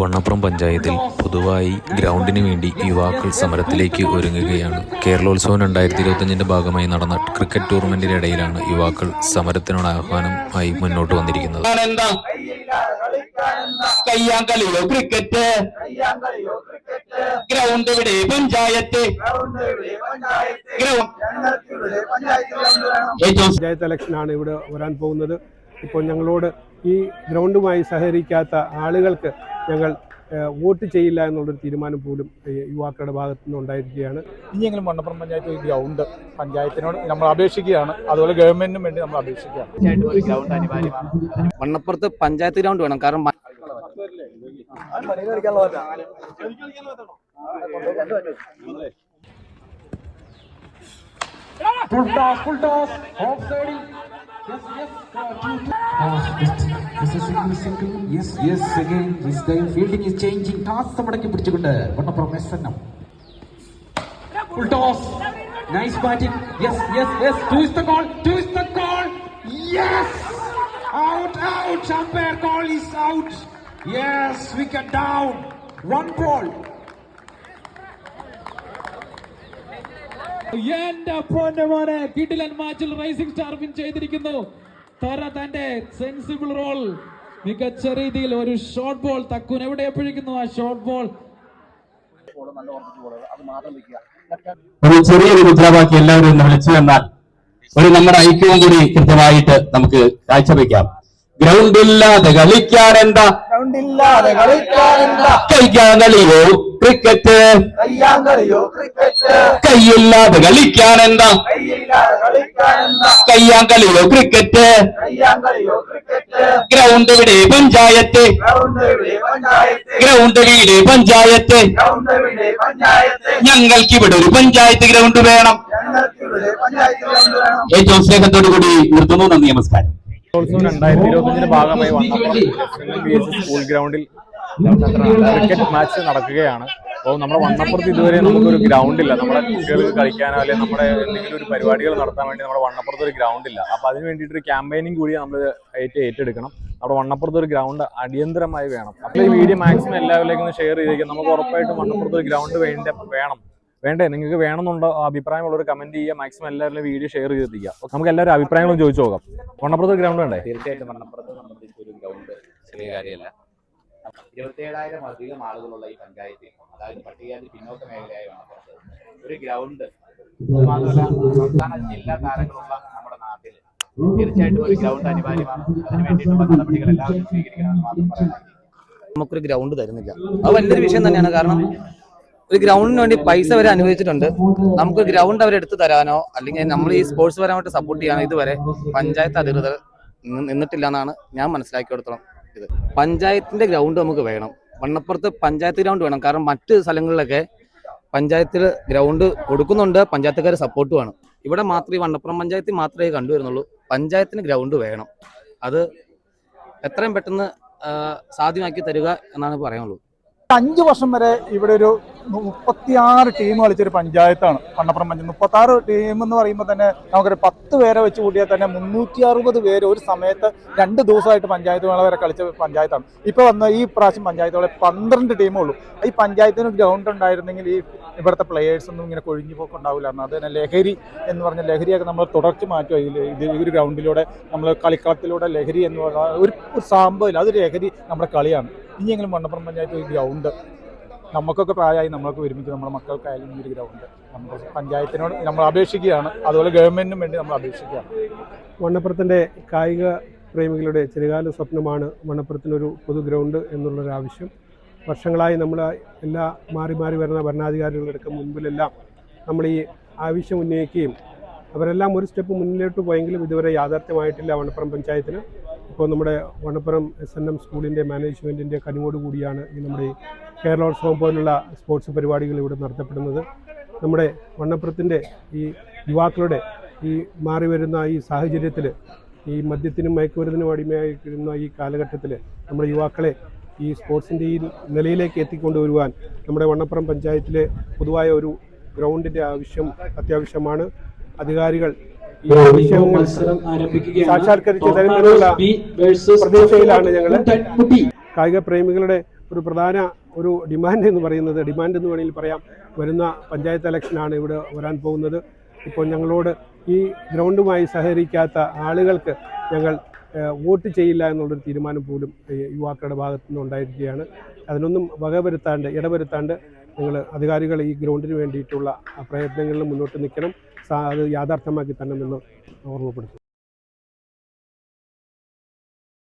വണ്ണപ്പുറം പഞ്ചായത്തിൽ പൊതുവായി ഗ്രൗണ്ടിന് വേണ്ടി യുവാക്കൾ സമരത്തിലേക്ക് ഒരുങ്ങുകയാണ്. കേരളോത്സവം രണ്ടായിരത്തി ഇരുപത്തഞ്ചിന്റെ ഭാഗമായി നടന്ന ക്രിക്കറ്റ് ടൂർണമെന്റിന്റെ ഇടയിലാണ് യുവാക്കൾ സമരത്തിനുള്ള ആഹ്വാനമായി മുന്നോട്ട് വന്നിരിക്കുന്നത്. കയ്യാങ്കളിയോ ക്രിക്കറ്റ്? ഗ്രൗണ്ട് ഇവിടെ പഞ്ചായത്ത്. പഞ്ചായത്ത് ഇലക്ഷനാണ് ഇവിടെ വരാൻ പോകുന്നത്. ഇപ്പോൾ ഞങ്ങളോട് ഈ ഗ്രൗണ്ടുമായി സഹകരിക്കാത്ത ആളുകൾക്ക് ഞങ്ങൾ വോട്ട് ചെയ്യില്ല എന്നുള്ളൊരു തീരുമാനം പോലും യുവാക്കളുടെ ഭാഗത്തു നിന്ന് ഉണ്ടായിരിക്കുകയാണ്. ഇനിയെങ്കിലും മണ്ണപ്പുറം പഞ്ചായത്ത് ഒരു ഗ്രൗണ്ട് പഞ്ചായത്തിനോട് നമ്മൾ അപേക്ഷിക്കുകയാണ്. അതുപോലെ ഗവൺമെന്റിനും വേണ്ടി നമ്മൾ അപേക്ഷിക്കുകയാണ്. വണ്ണപ്പുറത്ത് പഞ്ചായത്ത് ഗ്രൗണ്ട് വേണം. കാരണം full toss full toss of time fielding is changing. Toss മടക്കി പിടിച്ചുകൊണ്ട് Vannappuram S N M full toss nice batting yes yes yes two is the goal two is the goal yes out out umpire call is out yes wicket down one ball എന്റെ പൊന്നെ മോനെ കിടിലൻ മാച്ചിൽ rising star win ചെയ്തിരിക്കുന്നു. തൊര തന്റെ sensible role മികച്ച രീതിയിൽ ഒരു ഷോർട്ട് ബോൾ തക്കുൻ എവിടെ എപ്പോഴിക്കുന്നു ആ ഷോർട്ട് ബോൾ ഒരു ചെറിയൊരു മുദ്രാവാക്യം എല്ലാവരും ഒന്ന് വിളിച്ചു എന്നാൽ ഒരു നമ്മുടെ ഐക്യവും കൂടി കൃത്യമായിട്ട് നമുക്ക് കാഴ്ചവെക്കാം. ഗ്രൗണ്ടില്ലാതെ കളിക്കാൻ എന്താ ഗ്രൗണ്ടില്ലാതെ കളിയോ ക്രിക്കറ്റ് കയ്യാങ്കളിയോ ക്രിക്കറ്റ് കൈയില്ലാതെ കളിക്കാൻ എന്താ കയ്യില്ലാതെ കയ്യാങ്കളിയോ ക്രിക്കറ്റ് കയ്യാങ്കളിയോ ക്രിക്കറ്റ് ഗ്രൗണ്ട് ഇവിടെ പഞ്ചായത്ത്. ഗ്രൗണ്ട് വീട് പഞ്ചായത്ത്. ഞങ്ങൾക്ക് ഇവിടെ ഒരു പഞ്ചായത്ത് ഗ്രൗണ്ട് വേണം. ഞങ്ങൾക്ക് ഇവിടെ പഞ്ചായത്ത് ഗ്രൗണ്ട് വേണം. ഏറ്റവും സ്നേഹത്തോടു കൂടി നിർത്തുന്നു നന്ദി നമസ്കാരം ഉത്സവം രണ്ടായിരത്തി ഇരുപത്തിയഞ്ചിന്റെ ഭാഗമായി വണ്ണപ്പുറം ബി എസ് സ്കൂൾ ഗ്രൗണ്ടിൽ ക്രിക്കറ്റ് മാച്ച് നടക്കുകയാണ്. അപ്പോൾ നമ്മുടെ വണ്ണപ്പുറത്ത് ഇതുവരെ നമുക്കൊരു ഗ്രൗണ്ട് ഇല്ല നമ്മുടെ കുട്ടികൾക്ക് കളിക്കാനോ അല്ലെങ്കിൽ നമ്മുടെ എന്തെങ്കിലും ഒരു പരിപാടികൾ നടത്താൻ വേണ്ടി നമ്മുടെ വണ്ണപ്പുറത്ത് ഒരു ഗ്രൗണ്ട് ഇല്ല അപ്പോൾ അതിന് വേണ്ടിയിട്ട് ഒരു ക്യാമ്പയിനിങ് കൂടി നമ്മൾ ഏറ്റ ഏറ്റെടുക്കണം. നമ്മുടെ വണ്ണപ്പുറത്ത് ഒരു ഗ്രൗണ്ട് അടിയന്തരമായി വേണം. അപ്പോൾ ഈ വീഡിയോ മാക്സിമം എല്ലാവരിലേക്കും ഷെയർ ചെയ്തേക്കും. നമുക്ക് ഉറപ്പായിട്ടും വണ്ണപ്പുറത്ത് ഒരു ഗ്രൗണ്ട് വേണ്ട വേണം. വേണ്ടേ? നിങ്ങൾക്ക് വേണമെന്നുണ്ടോ അഭിപ്രായമുള്ള ഒരു കമന്റ് ചെയ്യുക. മാക്സിമം എല്ലാവരും വീഡിയോ ഷെയർ ചെയ്തെത്തിക്കുക. നമുക്ക് എല്ലാവരും അഭിപ്രായങ്ങളും ചോദിച്ചു നോക്കാം. വണ്ണപ്പുറത്ത് ഗ്രൗണ്ട് വേണ്ടേ? തീർച്ചയായിട്ടും വണ്ണപ്പുറത്ത് സംബന്ധിച്ച് ഒരു ഗ്രൗണ്ട് ചെറിയ കാര്യമല്ല. ഇരുപത്തിയേഴായിരം അധികം ആളുകളുള്ള ഈ പഞ്ചായത്തിൽ അതായത് പട്ടികജാതി പിന്നോക്ക മേഖലയായ വണ്ണപ്പുറത്ത് ഒരു ഗ്രൗണ്ട് മാത്രമല്ല സംസ്ഥാന ജില്ലാ താരങ്ങളുള്ള നമ്മുടെ നാട്ടിൽ തീർച്ചയായിട്ടും ഒരു ഗ്രൗണ്ട് അനിവാര്യമാണ്. അതിന് വേണ്ടിയിട്ടുള്ള നടപടികൾ എല്ലാവരും സ്വീകരിക്കണമെന്ന് മാത്രം പറയാനാണ് നമുക്കൊരു ഗ്രൗണ്ട് തരുന്നില്ല. അത് വലിയൊരു വിഷയം തന്നെയാണ്. കാരണം ഒരു ഗ്രൗണ്ടിന് വേണ്ടി പൈസ വരെ അനുവദിച്ചിട്ടുണ്ട്. നമുക്ക് ഗ്രൗണ്ട് അവർ എടുത്തു തരാനോ അല്ലെങ്കിൽ നമ്മൾ ഈ സ്പോർട്സ് പരമായിട്ട് സപ്പോർട്ട് ചെയ്യാനോ ഇതുവരെ പഞ്ചായത്ത് അധികൃതർ നിന്ന് നിന്നിട്ടില്ല എന്നാണ് ഞാൻ മനസ്സിലാക്കിയെടുത്തോളം ഇത്. പഞ്ചായത്തിന്റെ ഗ്രൗണ്ട് നമുക്ക് വേണം. വണ്ണപ്പുറത്ത് പഞ്ചായത്ത് ഗ്രൗണ്ട് വേണം. കാരണം മറ്റ് സ്ഥലങ്ങളിലൊക്കെ പഞ്ചായത്തിൽ ഗ്രൗണ്ട് കൊടുക്കുന്നുണ്ട് പഞ്ചായത്തുകാർ സപ്പോർട്ട് വേണം ഇവിടെ മാത്രമേ വണ്ണപ്പുറം പഞ്ചായത്തിൽ മാത്രമേ കണ്ടുവരുന്നുള്ളൂ. പഞ്ചായത്തിന് ഗ്രൗണ്ട് വേണം. അത് എത്രയും പെട്ടെന്ന് സാധ്യമാക്കി തരിക എന്നാണ് പറയാനുള്ളൂ അഞ്ച് വർഷം വരെ ഇവിടെ ഒരു മുപ്പത്തിയാറ് ടീം കളിച്ചൊരു പഞ്ചായത്താണ്. മണ്ണപ്പുറം പഞ്ചായത്ത്. മുപ്പത്തി ആറ് ടീം എന്ന് പറയുമ്പോൾ തന്നെ നമുക്കൊരു പത്ത് പേരെ വെച്ച് കൂട്ടിയാൽ തന്നെ മുന്നൂറ്റി അറുപത് പേര് ഒരു സമയത്ത് രണ്ട് ദിവസമായിട്ട് പഞ്ചായത്ത് മേള വരെ കളിച്ച പഞ്ചായത്താണ്. ഇപ്പോൾ വന്ന ഈ പ്രാവശ്യം പഞ്ചായത്ത് മേള പന്ത്രണ്ട് ടീമേ ഉള്ളൂ. ഈ പഞ്ചായത്തിന് ഗ്രൗണ്ട് ഉണ്ടായിരുന്നെങ്കിൽ ഈ ഇവിടുത്തെ പ്ലേയേഴ്സ് ഒന്നും ഇങ്ങനെ കൊഴിഞ്ഞു പോക്കുണ്ടാവില്ലായിരുന്നു അത് തന്നെ ലഹരി എന്ന് പറഞ്ഞ ലഹരിയൊക്കെ നമ്മൾ തുടർച്ച മാറ്റുക ഇതിൽ ഇത് ഈ ഒരു ഗ്രൗണ്ടിലൂടെ നമ്മൾ കളിക്കളത്തിലൂടെ ലഹരി എന്ന് പറഞ്ഞാൽ ഒരു സംഭവമില്ല അതൊരു ലഹരി നമ്മുടെ കളിയാണ്. ഇനിയെങ്കിലും മണ്ണപ്പുറം പഞ്ചായത്ത് ഗ്രൗണ്ട് നമുക്കൊക്കെ പ്രായമായി നമ്മൾക്ക് ഒരുമിച്ച് നമ്മുടെ മക്കൾക്കായാലും ഈ ഒരു ഗ്രൗണ്ട്. നമ്മൾ പഞ്ചായത്തിനോട് നമ്മൾ അപേക്ഷിക്കുകയാണ്. അതുപോലെ ഗവൺമെന്റിനും വേണ്ടി നമ്മൾ അപേക്ഷിക്കുകയാണ്. മണ്ണപ്പുറത്തിന്റെ കായിക പ്രേമികളുടെ ചിരകാല സ്വപ്നമാണ് മണ്ണപ്പുറത്തിനൊരു പൊതു ഗ്രൗണ്ട് എന്നുള്ളൊരു ആവശ്യം. വർഷങ്ങളായി നമ്മൾ എല്ലാ മാറി മാറി വരുന്ന ഭരണാധികാരികളുടെ മുൻപിലെല്ലാം നമ്മൾ ഈ ആവശ്യം ഉന്നയിക്കുകയും അവരെല്ലാം ഒരു സ്റ്റെപ്പ് മുന്നിലോട്ട് പോയെങ്കിലും ഇതുവരെ യാഥാർത്ഥ്യമായിട്ടില്ല മണപ്പുറം പഞ്ചായത്തിന്. ഇപ്പോൾ നമ്മുടെ വണ്ണപ്പുറം എസ് എൻ എം സ്കൂളിന്റെ മാനേജ്മെന്റിന്റെ കനിവോട് കൂടിയാണ് ഈ നമ്മുടെ കേരളോത്സവം പോലുള്ള സ്പോർട്സ് പരിപാടികൾ ഇവിടെ നടത്തപ്പെടുന്നത്. നമ്മുടെ വണ്ണപ്പുറത്തിന്റെ ഈ യുവാക്കളുടെ ഈ മാറി വരുന്ന ഈ സാഹചര്യത്തിൽ ഈ മദ്യത്തിനും മയക്കുമരുന്നിനും അടിമയായിരിക്കുന്ന ഈ കാലഘട്ടത്തിൽ നമ്മുടെ യുവാക്കളെ ഈ സ്പോർട്സിന്റെ ഈ നിലയിലേക്ക് എത്തിക്കൊണ്ടുവരുവാൻ നമ്മുടെ വണ്ണപ്പുറം പഞ്ചായത്തിലെ പൊതുവായ ഒരു ഗ്രൗണ്ടിന്റെ ആവശ്യം അത്യാവശ്യമാണ്. അധികാരികൾ തരുന്നതിനുള്ള പ്രതീക്ഷയിലാണ് ഞങ്ങൾ കായിക പ്രേമികളുടെ ഒരു പ്രധാന ഒരു ഡിമാൻഡ് എന്ന് പറയുന്നത് ഡിമാൻഡ് എന്ന് വേണമെങ്കിൽ പറയാം. വരുന്ന പഞ്ചായത്ത് ഇലക്ഷനാണ് ഇവിടെ വരാൻ പോകുന്നത്. ഇപ്പോൾ ഞങ്ങളോട് ഈ ഗ്രൗണ്ടുമായി സഹകരിക്കാത്ത ആളുകൾക്ക് ഞങ്ങൾ വോട്ട് ചെയ്യില്ല എന്നുള്ളൊരു തീരുമാനം പോലും യുവാക്കളുടെ ഭാഗത്തു നിന്ന് ഉണ്ടായിരിക്കുകയാണ്. അതിനൊന്നും വകവരുത്താണ്ട് ഇടവരുത്താണ്ട് നിങ്ങൾ അധികാരികൾ ഈ ഗ്രൗണ്ടിന് വേണ്ടിയിട്ടുള്ള പ്രയത്നങ്ങളിൽ മുന്നോട്ട് നിൽക്കണം. അത് യാഥാർത്ഥ്യമാക്കി തരണമെന്ന് ഓർമ്മപ്പെടുത്തുന്നു